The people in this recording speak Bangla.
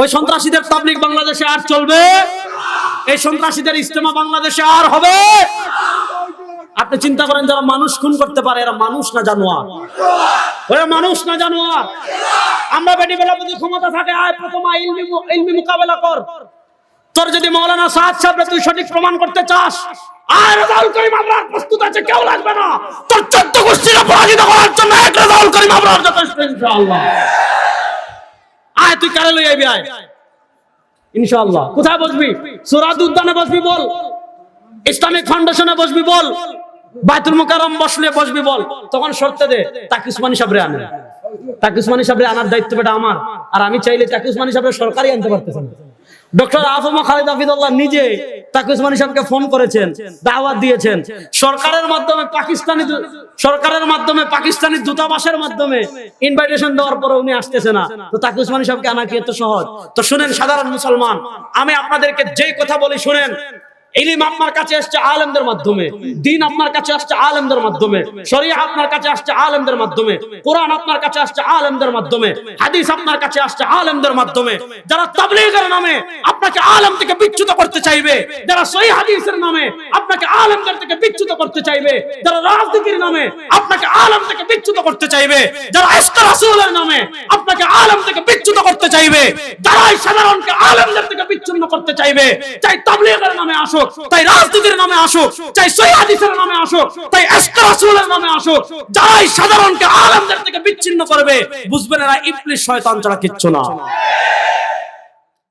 ওই সন্ত্রাসীদের তাবলিগ বাংলাদেশে আর চলবে? এই সন্ত্রাসীদের ইস্তেমা বাংলাদেশে আর হবে? আপনি চিন্তা করেন যারা মানুষ খুন করতে পারে, এরা মানুষ না জানোয়ার? ওরা মানুষ না জানোয়ার? আমরা বেটি বেলা যদি ক্ষমতা থাকে, আয় প্রথম ইলমি মোকাবেলা কর। তোর যদি মৌলানা সাদ সাহেব তুই সঠিক প্রমাণ করতে চাস আর রেজাউল করিম, আমরা প্রস্তুত আছে, কেউ লাগবে না। তোর চোদ্দ গোষ্ঠীরা পরাজিত করার জন্য এক রেজাউল করিম আমরা যথেষ্ট, ইনশাআল্লাহ। আয়, তুই কারে লই আইবি আয়? ইনশাআল্লাহ। কোথায় বসবি? সুরাত উদ্যানে বসবি বল? ইসলামিক ফাউন্ডেশনে বসবি বল? বাইতুল মুকাররম বসলে বসবি বল? তখন শর্তে দে তাকে উসমানী সাহেবরে আনে। তাকে উসমানী সাহেবরে আনার দায়িত্ব বেটা আমার। আর আমি চাইলে তাকে উসমানী সাবরে সরকারই আনতে পারতেছে না। ডক্টর আফমা খালিদ হাফিদুল্লাহ নিজে সরকারের মাধ্যমে পাকিস্তানি সরকারের মাধ্যমে পাকিস্তানি দূতাবাসের মাধ্যমে ইনভাইটেশন দেওয়ার পরে উনি আসতেছে না। তো তাকে সহজ? তো শুনেন, সাধারণ মুসলমান, আমি আপনাদেরকে যেই কথা বলি শুনেন ইলিম আপনার কাছে আসছে আলেমদের মাধ্যমে, দিন আপনার কাছে আসছে আলেমদের মাধ্যমে শরিয়া আপনার কাছে আসছে আলেমদের মাধ্যমে, কোরআন আপনার কাছে আসছে আলেমদের মাধ্যমে, হাদিস আপনার কাছে আসছে আলেমদের মাধ্যমে, যারা তাবলীগের নামে আপনাকে আলেম থেকে বিচ্যুত করতে চাইবে, যারা সহি হাদিসের নামে বিচ্যুত করতে চাইবে, যারা রাজনীতির নামে আপনাকে থেকে বিচ্যুত করতে চাইবে, যারা নামে আপনাকে থেকে বিচ্যুত করতে চাইবে, যারাই সাধারণকে থেকে বিচ্ছিন্ন করতে চাইবে, চাই নামে আসুক তাই রাজনীতির নামে আসুক, চাই সহি হাদিসের নামে আসুক তাই রাসূলের নামে আসুক, যারাই সাধারণকে আলেমদের থেকে বিচ্ছিন্ন করবে, বুঝবেন এরা ইবলিস শয়তান ছাড়া কিচ্ছু না।